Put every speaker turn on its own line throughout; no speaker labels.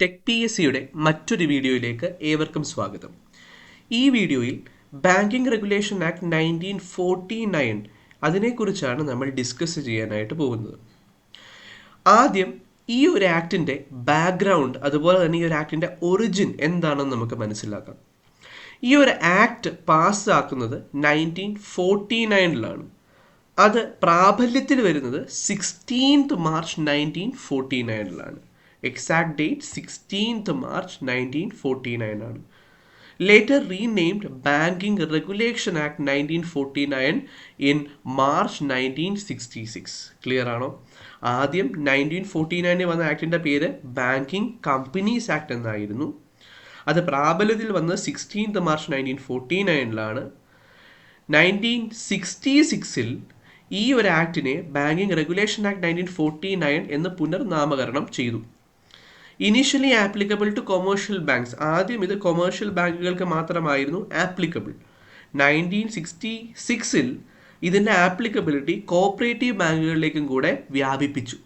Tech P S സിയുടെ മറ്റൊരു വീഡിയോയിലേക്ക് ഏവർക്കും സ്വാഗതം. ഈ വീഡിയോയിൽ banking regulation act nineteen forty nine അതിനെക്കുറിച്ചാണ് നമ്മൾ ഡിസ്കസ് ചെയ്യാനായിട്ട് പോകുന്നത്. ആദ്യം ഈ ഒരു ആക്ടിന്റെ ബാക്ക്ഗ്രൗണ്ട് അതുപോലെ തന്നെ ഈ ഒരു ആക്ടിന്റെ ഒറിജിൻ എന്താണെന്ന് നമുക്ക് മനസ്സിലാക്കാം. ഈ ഒരു ആക്ട് പാസ്സാക്കുന്നത് നയന്റീൻ ഫോർട്ടി നയനിലാണ് അത് പ്രാബല്യത്തിൽ വരുന്നത് sixteenth March nineteen forty നയനിലാണ് exact date sixteenth March nineteen forty nine ആണ്. Later renamed banking regulation act nineteen forty nine in March nineteen sixty six clear ആണോ? ആദ്യം നയന്റീൻ ഫോർട്ടി നയനിൽ വന്ന ആക്ടിന്റെ പേര് ബാങ്കിംഗ് കമ്പനീസ് ആക്ട് എന്നായിരുന്നു. അത് പ്രാബല്യത്തിൽ വന്നത് സിക്സ്റ്റീൻത്ത് മാർച്ച് നയന്റീൻ ഫോർട്ടി നയനിലാണ് നയന്റീൻ സിക്സ്റ്റി സിക്സിൽ ഈ ഒരു ആക്ടിനെ banking regulation act nineteen forty nine എന്ന് പുനർനാമകരണം ചെയ്തു. Initially applicable to commercial banks ആദ്യം ഇത് കൊമേഴ്ഷ്യൽ ബാങ്കുകൾക്ക് മാത്രമായിരുന്നു ആപ്ലിക്കബിൾ നയന്റീൻ സിക്സ്റ്റി സിക്സിൽ ഇതിന്റെ ആപ്ലിക്കബിലിറ്റി കോപ്പറേറ്റീവ് ബാങ്കുകളിലേക്കും കൂടെ വ്യാപിപ്പിച്ചു.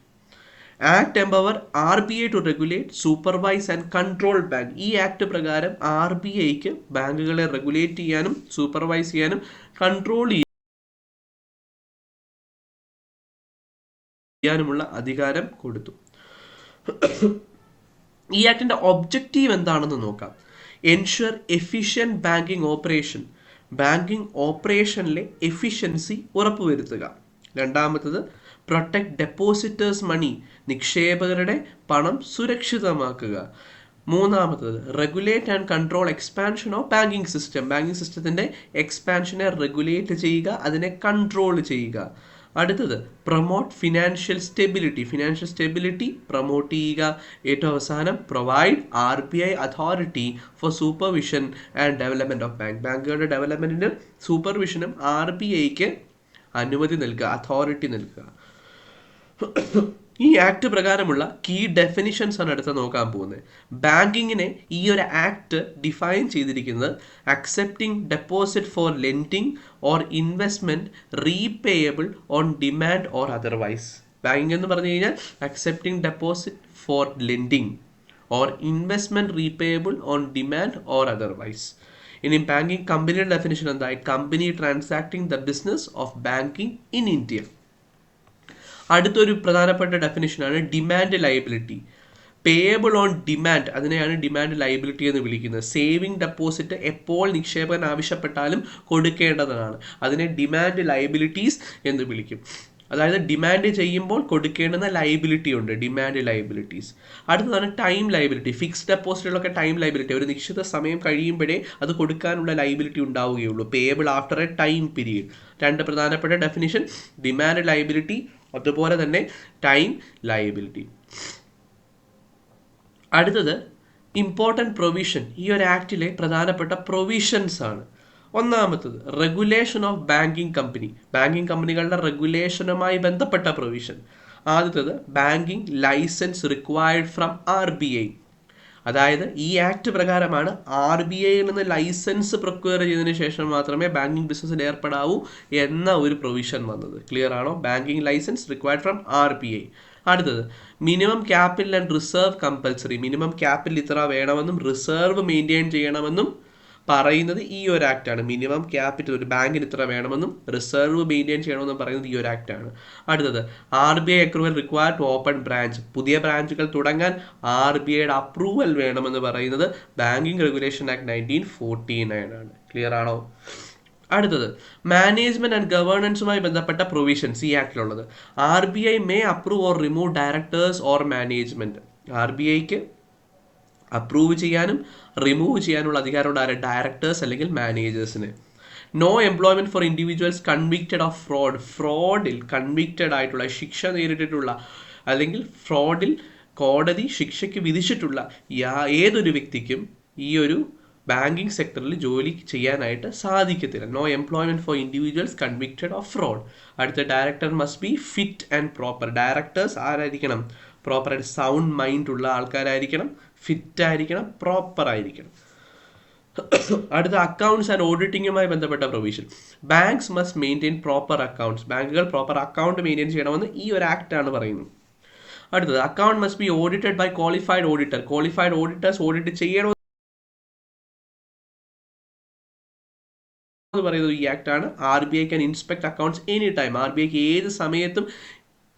Act empower R B I to regulate supervise and control bank ഈ ആക്ട് പ്രകാരം ആർ ബി ഐക്ക് ബാങ്കുകളെ റെഗുലേറ്റ് ചെയ്യാനും സൂപ്പർവൈസ് ചെയ്യാനും കൺട്രോൾ ചെയ്യാനുമുള്ള അധികാരം കൊടുത്തു. ഈ ആക്ടിന്റെ ഒബ്ജക്റ്റീവ് എന്താണെന്ന് നോക്കാം. Ensure efficient banking operation banking ഓപ്പറേഷനിലെ efficiency ഉറപ്പുവരുത്തുക. രണ്ടാമത്തത് പ്രൊട്ടക്ട് ഡെപ്പോസിറ്റേഴ്സ് മണി നിക്ഷേപകരുടെ പണം സുരക്ഷിതമാക്കുക. മൂന്നാമത്തത് regulate and control expansion of banking system banking സിസ്റ്റത്തിന്റെ എക്സ്പാൻഷനെ റെഗുലേറ്റ് ചെയ്യുക അതിനെ കൺട്രോൾ ചെയ്യുക. അടുത്തത് promote financial stability financial stability promote ചെയ്യുക. ഏറ്റവും അവസാനം provide R B I authority for supervision and development of bank ബാങ്കുകളുടെ ഡെവലപ്മെന്റിനും സൂപ്പർവിഷനും ആർ ബി ഐക്ക് അനുമതി നൽകുക അതോറിറ്റി നൽകുക. ഈ ആക്ട് പ്രകാരമുള്ള കീ ഡെഫിനിഷൻസ് ആണ് അടുത്ത നോക്കാൻ പോകുന്നത്. ബാങ്കിങ്ങിനെ ഈ ഒരു ആക്ട് ഡിഫൈൻ ചെയ്തിരിക്കുന്നത് accepting deposit for lending or investment repayable on demand or otherwise banking എന്ന് പറഞ്ഞു കഴിഞ്ഞാൽ accepting deposit for lending or investment repayable on demand or otherwise ഇനി ബാങ്കിങ് കമ്പനിയുടെ ഡെഫിനിഷൻ എന്തായി? Company transacting the business of banking in India അടുത്തൊരു പ്രധാനപ്പെട്ട ഡെഫിനിഷനാണ് demand liability payable on demand അതിനെയാണ് demand liability എന്ന് വിളിക്കുന്നത്. സേവിങ് ഡെപ്പോസിറ്റ് എപ്പോൾ നിക്ഷേപകൻ ആവശ്യപ്പെട്ടാലും കൊടുക്കേണ്ടതാണ്. അതിനെ ഡിമാൻഡ് ലയബിലിറ്റീസ് എന്ന് വിളിക്കും. അതായത് ഡിമാൻഡ് ചെയ്യുമ്പോൾ കൊടുക്കേണ്ടുന്ന ലയബിലിറ്റി ഉണ്ട് ഡിമാൻഡ് ലയബിലിറ്റീസ് അടുത്തതാണ് ടൈം ലയബിലിറ്റി ഫിക്സ്ഡ് ഡെപ്പോസിറ്റുകളൊക്കെ ടൈം ലയബിലിറ്റി ഒരു നിശ്ചിത സമയം കഴിയുമ്പോഴേ അത് കൊടുക്കാനുള്ള ലയബിലിറ്റി ഉണ്ടാവുകയുള്ളൂ. Payable after a time period രണ്ട് പ്രധാനപ്പെട്ട ഡെഫിനിഷൻ ഡിമാൻഡ് ലൈബിലിറ്റി അതുപോലെ തന്നെ ടൈം ലയബിലിറ്റി അടുത്തത് ഇമ്പോർട്ടന്റ് പ്രൊവിഷൻ ഈ ഒരു ആക്ടിലെ പ്രധാനപ്പെട്ട പ്രൊവിഷൻസ് ആണ്. ഒന്നാമത്തത് regulation of banking company banking കമ്പനികളുടെ റെഗുലേഷനുമായി ബന്ധപ്പെട്ട പ്രൊവിഷൻ ആദ്യത്തത് banking license required from R B I അതായത് ഈ ആക്ട് പ്രകാരമാണ് ആർ ബി ഐയിൽ നിന്ന് ലൈസൻസ് പ്രൊക്വയർ ചെയ്തതിനു ശേഷം മാത്രമേ ബാങ്കിങ് ബിസിനസ്സിൽ ഏർപ്പെടാവൂ എന്ന ഒരു പ്രൊവിഷൻ വന്നത്. ക്ലിയർ ആണോ? Banking license required from R B I. അടുത്തത് minimum capital and reserve compulsory minimum capital ഇത്ര വേണമെന്നും റിസർവ് മെയിന്റെയിൻ ചെയ്യണമെന്നും പറയുന്നത് ഈ ഒരു ആക്റ്റാണ് മിനിമം ക്യാപിറ്റൽ ഒരു ബാങ്കിന് ഇത്ര വേണമെന്നും റിസർവ് മെയിന്റെയിൻ ചെയ്യണമെന്നും പറയുന്നത് ഈ ഒരു ആക്റ്റാണ് അടുത്തത് R B I approval require to open branch പുതിയ ബ്രാഞ്ചുകൾ തുടങ്ങാൻ ആർ ബി ഐയുടെ അപ്രൂവൽ വേണമെന്ന് പറയുന്നത് banking regulation act nineteen forty nine ആണ്. ക്ലിയർ ആണോ? അടുത്തത് മാനേജ്മെന്റ് ആൻഡ് ഗവേണൻസുമായി ബന്ധപ്പെട്ട പ്രൊവിഷൻസ് ഈ ആക്ടിലുള്ളത് R B I may approve or remove directors or management R B ഐക്ക് അപ്രൂവ് ചെയ്യാനും റിമൂവ് ചെയ്യാനുള്ള അധികാരമുണ്ട് ആരെ? ഡയറക്ടേഴ്സ് അല്ലെങ്കിൽ മാനേജേഴ്സിന് no employment for individuals convicted of fraud ഫ്രോഡിൽ convicted ആയിട്ടുള്ള ശിക്ഷ നേരിട്ടിട്ടുള്ള അല്ലെങ്കിൽ ഫ്രോഡിൽ കോടതി ശിക്ഷയ്ക്ക് വിധിച്ചിട്ടുള്ള ഏതൊരു വ്യക്തിക്കും ഈ ഒരു ബാങ്കിങ് സെക്ടറിൽ ജോലി ചെയ്യാനായിട്ട് സാധിക്കത്തില്ല. No employment for individuals convicted of fraud അടുത്ത director must be fit and proper directors ആരായിരിക്കണം? പ്രോപ്പറായിട്ട് സൗണ്ട് മൈൻഡ് ഉള്ള ആൾക്കാരായിരിക്കണം. ഫിറ്റ് ആയിരിക്കണം പ്രോപ്പർ ആയിരിക്കണം. അടുത്ത അക്കൗണ്ട്സ് ആൻഡ് ഓഡിറ്റിങ്ങുമായി ബന്ധപ്പെട്ട provision banks must maintain proper accounts ബാങ്കുകൾ പ്രോപ്പർ അക്കൗണ്ട് മെയിന്റെയിൻ ചെയ്യണമെന്ന് ഈ ഒരു ആണ് പറയുന്നത്. അടുത്തത് account must be audited by qualified auditor qualified auditors audit ചെയ്യണമെന്ന് പറയുന്നത് ഈ ആക്ട് ആണ്. R B I can inspect accounts any time R B ഐക്ക് ഏത് സമയത്തും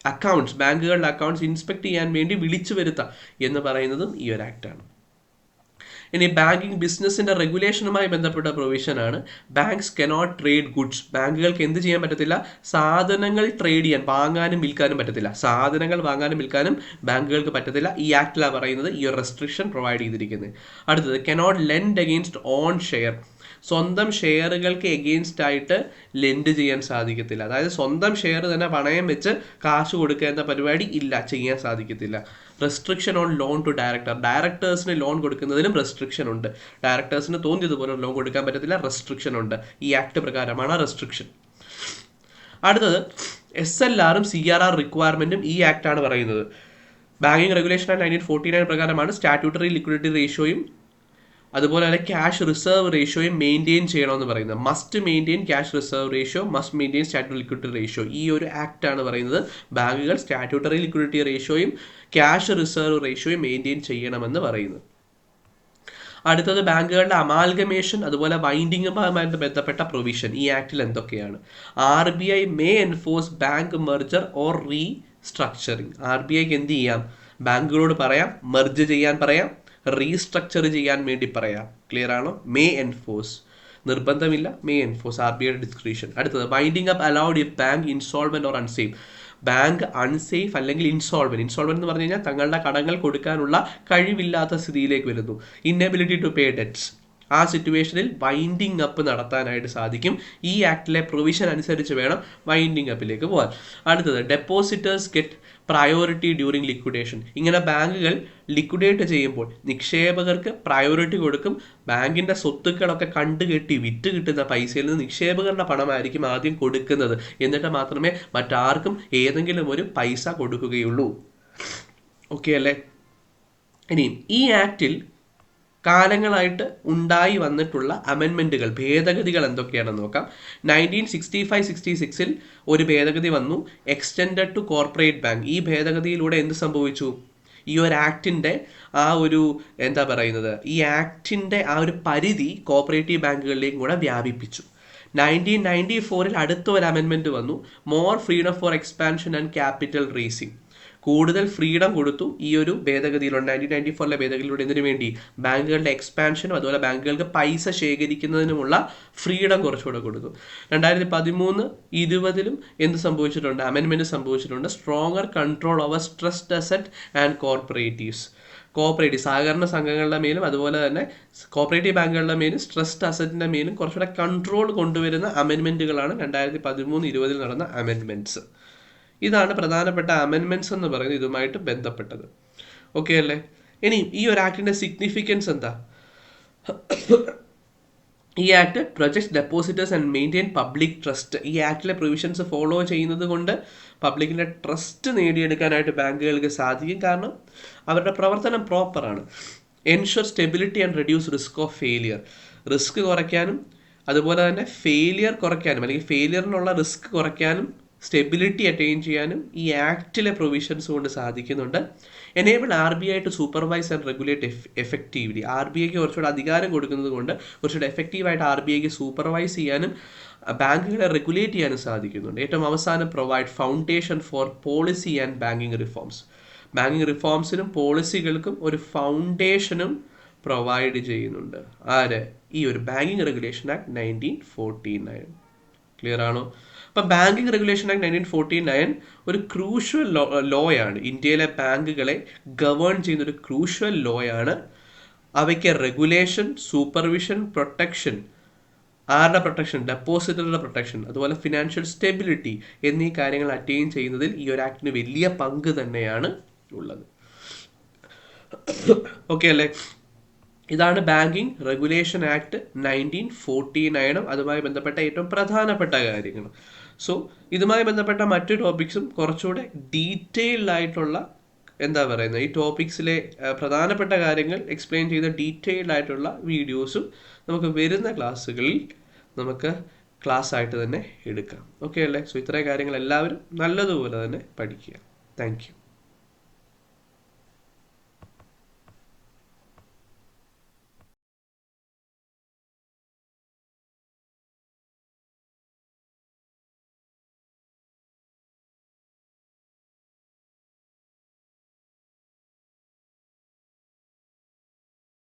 അക്കൗണ്ട്സ് ബാങ്കുകളുടെ അക്കൗണ്ട്സ് ഇൻസ്പെക്ട് ചെയ്യാൻ വേണ്ടി വിളിച്ചു വരുത്താം എന്ന് പറയുന്നതും ഈ ഒരു ആക്ടാണ് ഇനി ബാങ്കിങ് ബിസിനസിന്റെ റെഗുലേഷനുമായി ബന്ധപ്പെട്ട പ്രൊവിഷനാണ് ബാങ്ക്സ് കനോട്ട് ട്രേഡ് ഗുഡ്സ് ബാങ്കുകൾക്ക് എന്ത് ചെയ്യാൻ പറ്റത്തില്ല? സാധനങ്ങൾ ട്രേഡ് ചെയ്യാൻ വാങ്ങാനും വിൽക്കാനും പറ്റത്തില്ല. സാധനങ്ങൾ വാങ്ങാനും വിൽക്കാനും ബാങ്കുകൾക്ക് പറ്റത്തില്ല. ഈ ആക്ടിലാണ് പറയുന്നത്. ഈ ഒരു റെസ്ട്രിക്ഷൻ പ്രൊവൈഡ് ചെയ്തിരിക്കുന്നത്. അടുത്തത് cannot lend against own share സ്വന്തം ഷെയറുകൾക്ക് എഗെയിൻസ്റ്റ് ആയിട്ട് ലെൻഡ് ചെയ്യാൻ സാധിക്കത്തില്ല. അതായത് സ്വന്തം ഷെയർ തന്നെ പണയം വെച്ച് കാശ് കൊടുക്കുക എന്ന പരിപാടി ഇല്ല ചെയ്യാൻ സാധിക്കത്തില്ല. Restriction on loan to director ഡയറക്ടേഴ്സിന് loan കൊടുക്കുന്നതിലും റെസ്ട്രിക്ഷൻ ഉണ്ട്. ഡയറക്ടേഴ്സിന് തോന്നിയതുപോലെ ലോൺ കൊടുക്കാൻ പറ്റത്തില്ല റെസ്ട്രിക്ഷൻ ഉണ്ട്. ഈ ആക്ട് പ്രകാരമാണ് റെസ്ട്രിക്ഷൻ അടുത്തത് എസ് എൽ ആറും സി ആർ ആർ റിക്വയർമെന്റും ഈ ആക്ട് ആണ് പറയുന്നത്. Banking regulation and nineteen forty nine പ്രകാരമാണ് സ്റ്റാറ്റ്യൂട്ടറി ലിക്വിഡിറ്റി റേഷ്യോയും അതുപോലെ തന്നെ ക്യാഷ് റിസർവ് റേഷ്യോയും മെയിന്റെയിൻ ചെയ്യണമെന്ന് പറയുന്നത്. Must maintain cash reserve ratio must maintain statutory liquidity ratio ഈ ഒരു ആക്ട് ആണ് പറയുന്നത്. ബാങ്കുകൾ സ്റ്റാറ്റ്യൂട്ടറി ലിക്വിഡിറ്റി റേഷ്യോയും ക്യാഷ് റിസർവ് റേഷ്യോയും മെയിന്റെയിൻ ചെയ്യണമെന്ന് പറയുന്നത്. അടുത്തത് ബാങ്കുകളുടെ അമാൽഗമേഷൻ അതുപോലെ വൈൻഡിങ്ങുമായി ബന്ധപ്പെട്ട പ്രൊവിഷൻ ഈ ആക്ടിൽ എന്തൊക്കെയാണ്? R B I may enforce bank merger or restructuring R B ഐക്ക് എന്ത് ചെയ്യാം? ബാങ്കുകളോട് പറയാം മെർജ് ചെയ്യാൻ പറയാം. റീസ്ട്രക്ചർ ചെയ്യാൻ വേണ്ടി പറയാം. ക്ലിയർ ആണോ? മേ എൻഫോഴ്സ് നിർബന്ധമില്ല. മേ എൻഫോഴ്സ് ആർ ബി ഐയുടെ ഡിസ്ക്രിപ്ഷൻ അടുത്തത് binding up allowed if bank insolvent or unsafe bank unsafe അല്ലെങ്കിൽ ഇൻസോൾവെന്റ് ഇൻസോൾവെന്റ് എന്ന് പറഞ്ഞു കഴിഞ്ഞാൽ തങ്ങളുടെ കടങ്ങൾ കൊടുക്കാനുള്ള കഴിവില്ലാത്ത സ്ഥിതിയിലേക്ക് വരുന്നു. ഇന്നബിലിറ്റി ടു പേ ഡെറ്റ്സ് ആ സിറ്റുവേഷനിൽ വൈൻഡിങ് അപ്പ് നടത്താനായിട്ട് സാധിക്കും. ഈ ആക്ടിലെ പ്രൊവിഷൻ അനുസരിച്ച് വേണം വൈൻഡിങ് അപ്പിലേക്ക് പോകാൻ. അടുത്തത് depositors get priority during liquidation ഇങ്ങനെ ബാങ്കുകൾ ലിക്വിഡേറ്റ് ചെയ്യുമ്പോൾ നിക്ഷേപകർക്ക് പ്രയോറിറ്റി കൊടുക്കും. ബാങ്കിന്റെ സ്വത്തുക്കളൊക്കെ കണ്ടുകെട്ടി വിറ്റ് കിട്ടുന്ന പൈസയിൽ നിന്ന് നിക്ഷേപകരുടെ പണമായിരിക്കും ആദ്യം കൊടുക്കുന്നത്. എന്നിട്ട് മാത്രമേ മറ്റാർക്കും ഏതെങ്കിലും ഒരു പൈസ കൊടുക്കുകയുള്ളൂ. ഓക്കെ അല്ലേ? ഇനിയും ഈ ആക്ടിൽ കാലങ്ങളായിട്ട് ഉണ്ടായി വന്നിട്ടുള്ള അമെൻമെന്റുകൾ ഭേദഗതികൾ എന്തൊക്കെയാണെന്ന് നോക്കാം. നയന്റീൻ സിക്സ്റ്റി ഫൈവ് സിക്സ്റ്റി സിക്സിൽ ഒരു ഭേദഗതി വന്നു. എക്സ്റ്റെൻഡഡ് ടു കോർപ്പറേറ്റ് ബാങ്ക് ഈ ഭേദഗതിയിലൂടെ എന്ത് സംഭവിച്ചു? ഈ ഒരു ആക്ടിന്റെ ആ ഒരു എന്താ പറയുന്നത്? ഈ ആക്ടിന്റെ ആ ഒരു പരിധി കോപ്പറേറ്റീവ് ബാങ്കുകളിലേക്കും കൂടെ വ്യാപിപ്പിച്ചു. നയന്റീൻ നയന്റി ഫോറിൽ അടുത്ത ഒരു അമെൻമെന്റ് വന്നു. More freedom for expansion and capital raising കൂടുതൽ ഫ്രീഡം കൊടുത്തു ഈ ഒരു ഭേദഗതിയിലൂടെ നയന്റീൻ നയന്റി ഫോറിലെ ഭേദഗതിയിലൂടെ എന്തിനു വേണ്ടി? ബാങ്കുകളുടെ എക്സ്പാൻഷനും അതുപോലെ ബാങ്കുകൾക്ക് പൈസ ശേഖരിക്കുന്നതിനുമുള്ള ഫ്രീഡം കുറച്ചുകൂടെ കൊടുത്തു. രണ്ടായിരത്തി പതിമൂന്ന് ഇരുപതിലും എന്ത് സംഭവിച്ചിട്ടുണ്ട്? അമെൻമെന്റ് സംഭവിച്ചിട്ടുണ്ട്. Stronger control over stress asset and cooperatives cooperative സഹകരണ സംഘങ്ങളുടെ മേലും അതുപോലെ തന്നെ കോപ്പറേറ്റീവ് ബാങ്കുകളുടെ മേലും സ്ട്രെസ്ഡ് അസറ്റിന്റെ മേലും കുറച്ചുകൂടെ കൺട്രോൾ കൊണ്ടുവരുന്ന അമെൻമെന്റുകളാണ് രണ്ടായിരത്തി പതിമൂന്ന് ഇരുപതിൽ നടന്ന അമെൻമെന്റ്സ് ഇതാണ് പ്രധാനപ്പെട്ട അമെൻമെന്റ്സ് എന്ന് പറയുന്നത് ഇതുമായിട്ട് ബന്ധപ്പെട്ടത്. ഓക്കെ അല്ലേ? ഇനി ഈ ഒരു ആക്ടിന്റെ സിഗ്നിഫിക്കൻസ് എന്താ? ഈ act protect depositors and maintain public trust ഈ ആക്ടിലെ പ്രൊവിഷൻസ് ഫോളോ ചെയ്യുന്നത് കൊണ്ട് പബ്ലിക്കിന്റെ ട്രസ്റ്റ് നേടിയെടുക്കാനായിട്ട് ബാങ്കുകൾക്ക് സാധിക്കും. കാരണം അവരുടെ പ്രവർത്തനം പ്രോപ്പറാണ് ensure stability and reduce risk of failure risk കുറയ്ക്കാനും അതുപോലെ തന്നെ ഫെയിലിയർ കുറയ്ക്കാനും അല്ലെങ്കിൽ ഫെയിലിയറിനുള്ള റിസ്ക് കുറയ്ക്കാനും സ്റ്റെബിലിറ്റി അറ്റൈൻ ചെയ്യാനും ഈ ആക്റ്റിലെ പ്രൊവിഷൻസ് കൊണ്ട് സാധിക്കുന്നുണ്ട്. Enable R B I to supervise and regulate effectively R B ഐക്ക് കുറച്ചുകൂടെ അധികാരം കൊടുക്കുന്നത് കൊണ്ട് കുറച്ചുകൂടെ എഫക്റ്റീവായിട്ട് ആർ ബി ഐക്ക് സൂപ്പർവൈസ് ചെയ്യാനും ബാങ്കുകളെ റെഗുലേറ്റ് ചെയ്യാനും സാധിക്കുന്നുണ്ട്. ഏറ്റവും അവസാനം provide foundation for policy and banking reforms banking റിഫോംസിനും പോളിസികൾക്കും ഒരു ഫൗണ്ടേഷനും പ്രൊവൈഡ് ചെയ്യുന്നുണ്ട്. ആര്? ഈ ഒരു banking regulation act nineteen forty nine clear ആണോ? അപ്പം banking regulation act nineteen forty nine ഒരു ക്രൂഷ്യൽ ലോ ലോയാണ് ഇന്ത്യയിലെ ബാങ്കുകളെ ഗവേൺ ചെയ്യുന്ന ഒരു ക്രൂഷ്യൽ ലോയാണ് അവയ്ക്ക് റെഗുലേഷൻ സൂപ്പർവിഷൻ പ്രൊട്ടക്ഷൻ ആരുടെ പ്രൊട്ടക്ഷൻ ഡെപ്പോസിറ്ററുടെ പ്രൊട്ടക്ഷൻ അതുപോലെ ഫിനാൻഷ്യൽ സ്റ്റെബിലിറ്റി എന്നീ കാര്യങ്ങൾ അറ്റൈൻ ചെയ്യുന്നതിൽ ഈ ഒരു ആക്ടിന് വലിയ പങ്ക് തന്നെയാണ് ഉള്ളത്. ഓക്കെ അല്ലേ? ഇതാണ് banking regulation act nineteen forty നയനും അതുമായി ബന്ധപ്പെട്ട ഏറ്റവും പ്രധാനപ്പെട്ട കാര്യങ്ങൾ. സോ ഇതുമായി ബന്ധപ്പെട്ട മറ്റു ടോപ്പിക്സും കുറച്ചുകൂടെ ഡീറ്റെയിൽഡ് ആയിട്ടുള്ള എന്താ പറയുന്നത് ഈ ടോപ്പിക്സിലെ പ്രധാനപ്പെട്ട കാര്യങ്ങൾ എക്സ്പ്ലെയിൻ ചെയ്ത ഡീറ്റെയിൽഡ് ആയിട്ടുള്ള വീഡിയോസും നമുക്ക് വരുന്ന ക്ലാസ്സുകളിൽ നമുക്ക് ക്ലാസ് ആയിട്ട് തന്നെ എടുക്കാം. ഓക്കെ അല്ലേ? സോ ഇത്രയും കാര്യങ്ങൾ എല്ലാവരും നല്ലതുപോലെ തന്നെ പഠിക്കുക. താങ്ക്